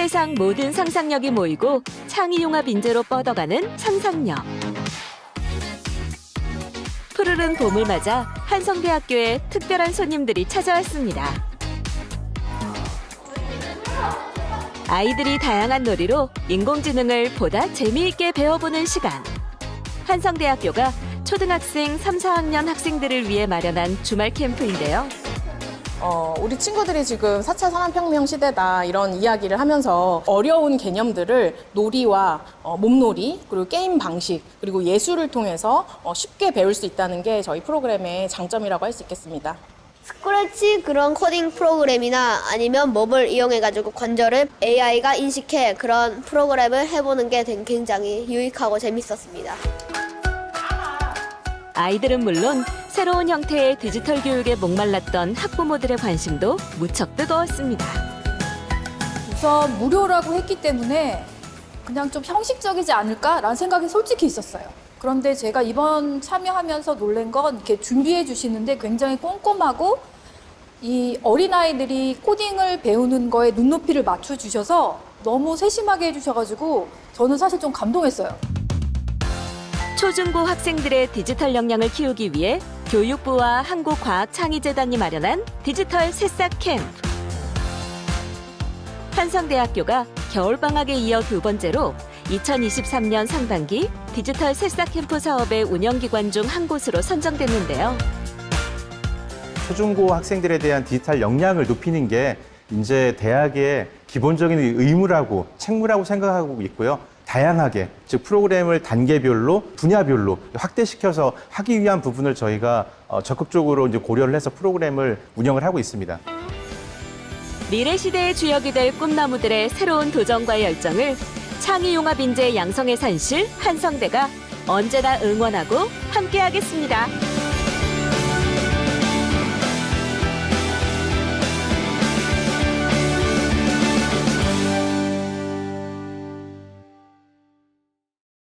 세상 모든 상상력이 모이고 창의융합 인재로 뻗어가는 상상력. 푸르른 봄을 맞아 한성대학교에 특별한 손님들이 찾아왔습니다. 아이들이 다양한 놀이로 인공지능을 보다 재미있게 배워보는 시간. 한성대학교가 초등학생 3, 4학년 학생들을 위해 마련한 주말 캠프인데요. 어, 우리 친구들이 지금 4차 산업혁명 시대다 이런 이야기를 하면서 어려운 개념들을 놀이와 어, 몸놀이 그리고 게임 방식 그리고 예술을 통해서 어, 쉽게 배울 수 있다는 게 저희 프로그램의 장점이라고 할 수 있겠습니다. 스크래치 그런 코딩 프로그램이나 아니면 몹을 이용해가지고 관절을 AI가 인식해 그런 프로그램을 해보는 게 굉장히 유익하고 재밌었습니다. 아이들은 물론 새로운 형태의 디지털 교육에 목말랐던 학부모들의 관심도 무척 뜨거웠습니다. 우선 무료라고 했기 때문에 그냥 좀 형식적이지 않을까라는 생각이 솔직히 있었어요. 그런데 제가 이번 참여하면서 놀란 건 이렇게 준비해 주시는데 굉장히 꼼꼼하고 이 어린아이들이 코딩을 배우는 거에 눈높이를 맞춰 주셔서 너무 세심하게 해 주셔가지고 저는 사실 좀 감동했어요. 초중고 학생들의 디지털 역량을 키우기 위해 교육부와 한국과학창의재단이 마련한 디지털 새싹 캠프. 한성대학교가 겨울방학에 이어 두 번째로 2023년 상반기 디지털 새싹 캠프 사업의 운영기관 중 한 곳으로 선정됐는데요. 초중고 학생들에 대한 디지털 역량을 높이는 게 이제 대학의 기본적인 의무라고 책무라고 생각하고 있고요. 다양하게 즉 프로그램을 단계별로 분야별로 확대시켜서 하기 위한 부분을 저희가 어, 적극적으로 이제 고려를 해서 프로그램을 운영을 하고 있습니다. 미래 시대의 주역이 될 꿈나무들의 새로운 도전과 열정을 창의융합 인재 양성의 산실 한성대가 언제나 응원하고 함께하겠습니다.